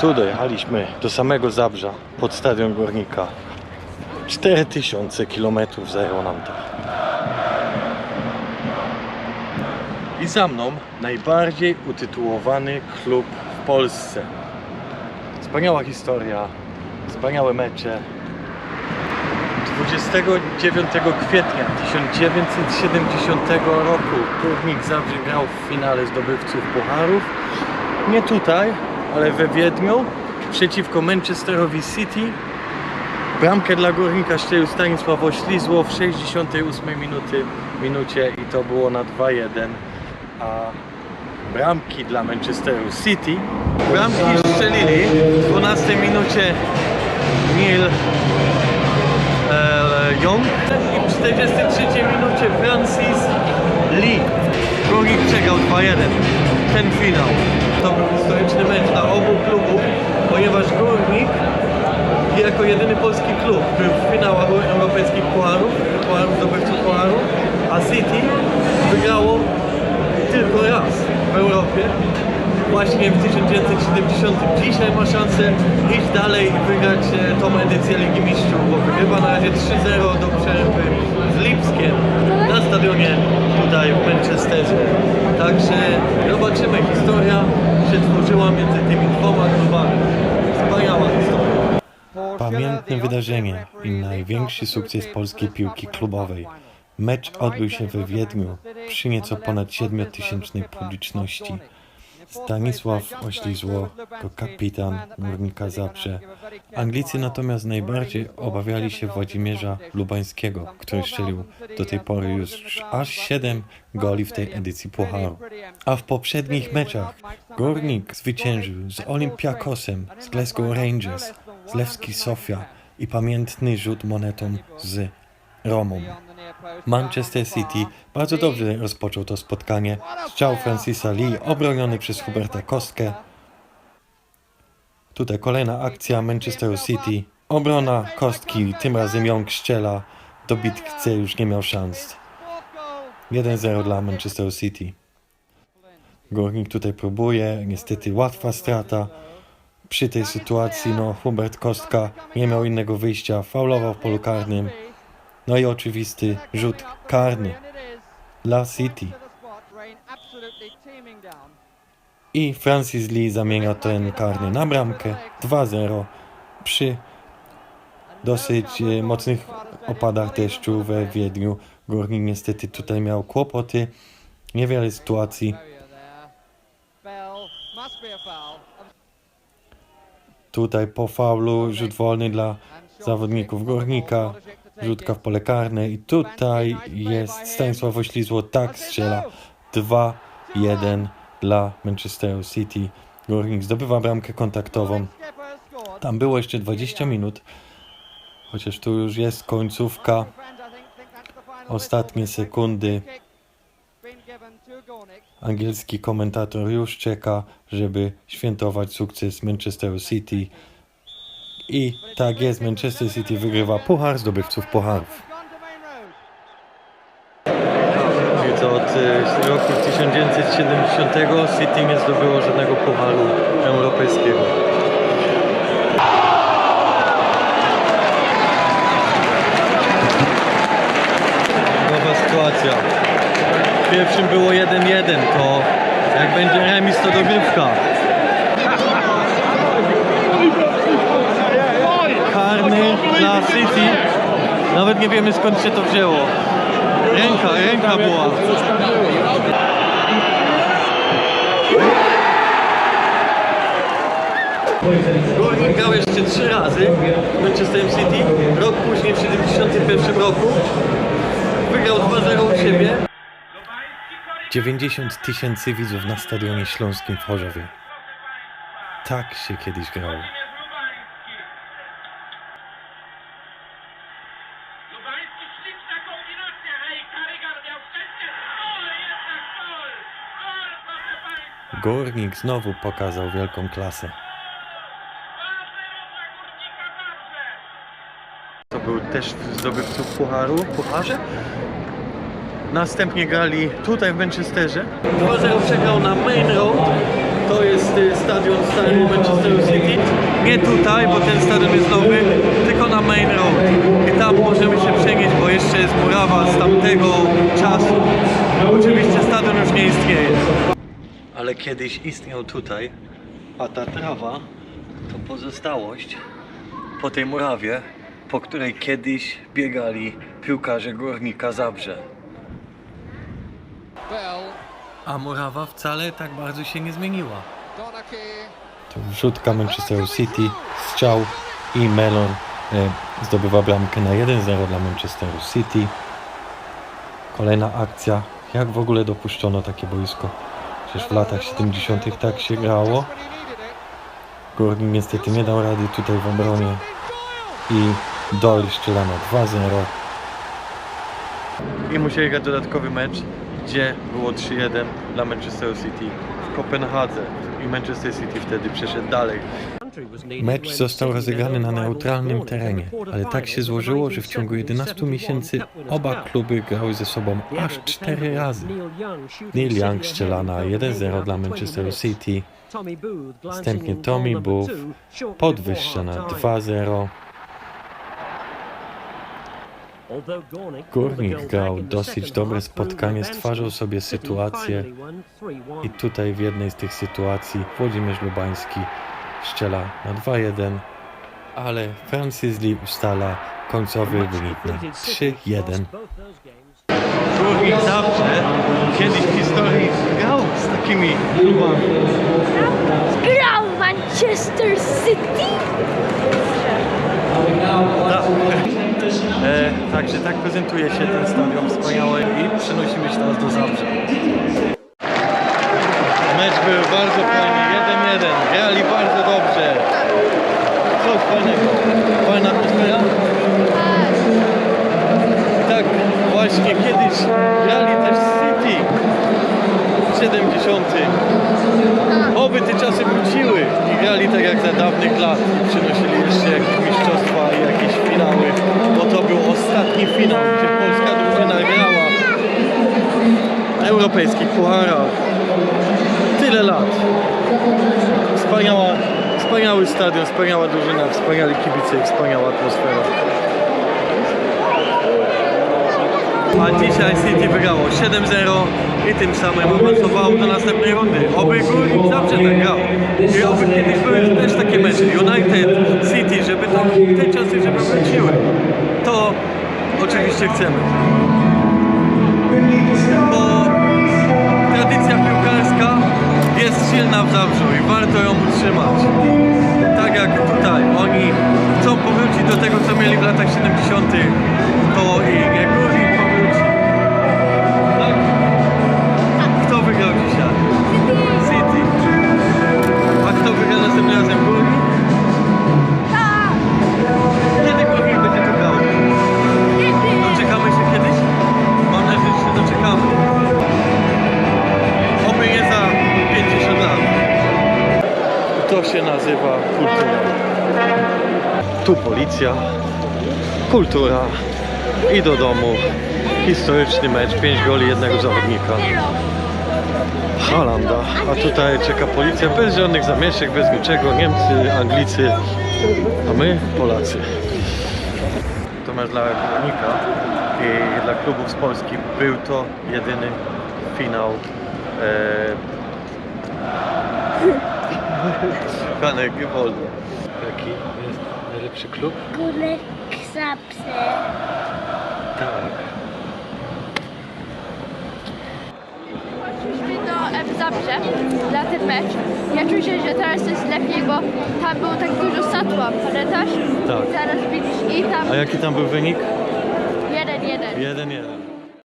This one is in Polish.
Tu dojechaliśmy do samego Zabrza, pod stadion Górnika. 4000 km zajęło nam to. I za mną najbardziej utytułowany klub w Polsce. Wspaniała historia, wspaniałe mecze. 29 kwietnia 1970 roku Górnik Zabrze grał w finale zdobywców pucharów. Nie tutaj, ale we Wiedniu przeciwko Manchesterowi City. Bramkę dla Górnika strzelił Stanisław Oślizło w 68 minuty, minucie i to było na 2-1. A bramki dla Manchesteru City. Bramki strzelili w 12 minucie Neil e, Young i w 43 minucie Francis Lee. Górnik przegrał 2-1. Ten finał. To był historyczny mecz dla obu klubów, ponieważ Górnik jako jedyny polski klub był w finałach europejskich pucharów, pucharów zdobywców pucharu, a City wygrało tylko raz w Europie właśnie w 1970. Dzisiaj ma szansę iść dalej i wygrać e, tą edycję Ligi Mistrzów, bo wygrywa na razie 3-0 do przerwy stadionie tutaj w Manchesterze. Także zobaczymy, historia się tworzyła między tymi dwoma klubami. Wspaniała historia. Pamiętne wydarzenie i największy sukces polskiej piłki klubowej. Mecz odbył się we Wiedniu przy nieco ponad 7-tysięcznej publiczności. Stanisław Oślizło jako kapitan Górnika Zabrze. Anglicy natomiast najbardziej obawiali się Włodzimierza Lubańskiego, który strzelił do tej pory już aż 7 goli w tej edycji Pucharu. A w poprzednich meczach Górnik zwyciężył z Olympiakosem, z Glasgow Rangers, z Lewski Sofia i pamiętny rzut monetą z Romą. Manchester City bardzo dobrze rozpoczął to spotkanie. Strzał Francisa Lee obroniony przez Huberta Kostkę. Tutaj kolejna akcja Manchesteru City. Obrona Kostki, tym razem Young strzela. Do bitce już nie miał szans. 1-0 dla Manchester City. Górnik tutaj próbuje, niestety łatwa strata. Przy tej sytuacji, no, Hubert Kostka nie miał innego wyjścia, faulował w polu karnym. No i oczywisty rzut karny dla City. I Francis Lee zamienia ten karny na bramkę 2-0 przy dosyć e, mocnych opadach deszczu we Wiedniu. Górnik niestety tutaj miał kłopoty, niewiele sytuacji. Tutaj po faulu rzut wolny dla zawodników Górnika, rzutka w pole karne i tutaj jest Stanisław Oślizło, tak strzela 2-1 dla Manchesteru City. Górnik zdobywa bramkę kontaktową. Tam było jeszcze 20 minut, chociaż tu już jest końcówka, ostatnie sekundy. Angielski komentator już czeka, żeby świętować sukces Manchesteru City. I tak jest, Manchester City wygrywa puchar zdobywców pucharów. Więc od e, roku 1970 City nie zdobyło żadnego pucharu europejskiego. Nowa sytuacja. W pierwszym było 1-1, to jak będzie remis to dogrywka. Karny dla City. Nawet nie wiemy skąd się to wzięło. Ręka, ręka była. Górnik grał jeszcze trzy razy w Manchester City. Rok później, w 1971 roku. Wygrał 2-0 u siebie. 90 tysięcy widzów na stadionie śląskim w Chorzowie. Tak się kiedyś grało. Śliczna kombinacja, hej, Karygar miał szczęście, ale jednak gol! Gol, proszę Państwa! Górnik znowu pokazał wielką klasę. 2-0 dla Górnika Zabrze! To był też zdobywców Pucharu, Pucharze. Następnie grali tutaj w Manchesterze. 2-0 przegrał na Main Road To jest y, stadion stary Manchester City. Nie tutaj, bo ten stadion jest nowy, tylko na Main Road. I tam możemy się przenieść, bo jeszcze jest murawa z tamtego czasu. Oczywiście stadion już nie istnieje. Ale kiedyś istniał tutaj, a ta trawa to pozostałość po tej murawie, po której kiedyś biegali piłkarze Górnika Zabrze. A murawa wcale tak bardzo się nie zmieniła. To wrzutka Manchester City, strzał i Melon zdobywa bramkę na 1-0 dla Manchesteru City. Kolejna akcja. Jak w ogóle dopuszczono takie boisko? Przecież w latach 70. tak się grało. Górnik niestety nie dał rady tutaj w obronie i Doyle strzela na 2-0. I musieli grać dodatkowy mecz, gdzie było 3-1 dla Manchester City w Kopenhadze. I Manchester City wtedy przeszedł dalej. Mecz został rozegrany na neutralnym terenie, ale tak się złożyło, że w ciągu 11 miesięcy oba kluby grały ze sobą aż 4 razy. Neil Young strzela na 1-0 dla Manchester City, Następnie Tommy Booth podwyższa na 2-0. Górnik grał dosyć dobre spotkanie, stwarzał sobie sytuację I tutaj w jednej z tych sytuacji Włodzimierz Lubański strzela na 2-1, ale Francis Lee ustala końcowy wynik na 3-1. Górnik Zabrze kiedyś w historii grał z takimi klubami. Grał Manchester City? Tak. E, także tak prezentuje się ten stadion wspaniały i przenosimy się teraz do Zabrze. Mecz był bardzo fajny, 1-1. Grali bardzo dobrze. Co fajnego? Fajna atmosfera? Tak, właśnie kiedyś grali też City w 70. Oby te czasy wróciły i grali tak jak za dawnych lat i przynosili jeszcze jakieś mistrzostwa i jakieś finały, bo to był ostatni finał, gdzie polska drużyna grała europejskich pucharach. Tyle lat. Wspaniała, stadion, wspaniała drużyna, wspaniali kibice i wspaniała atmosfera. A dzisiaj City wygrało 7-0 i tym samym awansowało do następnej rundy. Oby Górnik zawsze tak grał. I oby kiedyś były też takie mecze United, City, żeby tak, te czasy, żeby wróciły. To oczywiście chcemy. Bo tradycja piłkarska jest silna w Zabrzu i warto ją utrzymać. Mieli w latach 70. To i jak Górnik powróci. Tak? Kto wygrał dzisiaj? City. A kto wygra następnym razem? Górnik? Tak. Kiedy Górnik będzie tu grał? Doczekamy się kiedyś? Mam nadzieję, że się doczekamy. Oby nie za 50 lat. To się nazywa kultura. Tu policja, kultura i do domu. Historyczny mecz, 5 goli jednego zawodnika. Halanda, a tutaj czeka policja bez żadnych zamieszek, bez niczego. Niemcy, Anglicy, a my Polacy. To mecz dla Górnika i dla klubów z Polski był to jedyny finał e... Kanek nie wolno. Jaki jest najlepszy klub? Górnik Zabrze. Tak. Przyszliśmy do em, Zabrze na ten mecz. Ja czuję, że teraz jest lepiej, bo tam było tak dużo satła, pamiętasz? Tak. Teraz widzisz i tam A jaki tam był wynik? jeden, jeden. 1-1.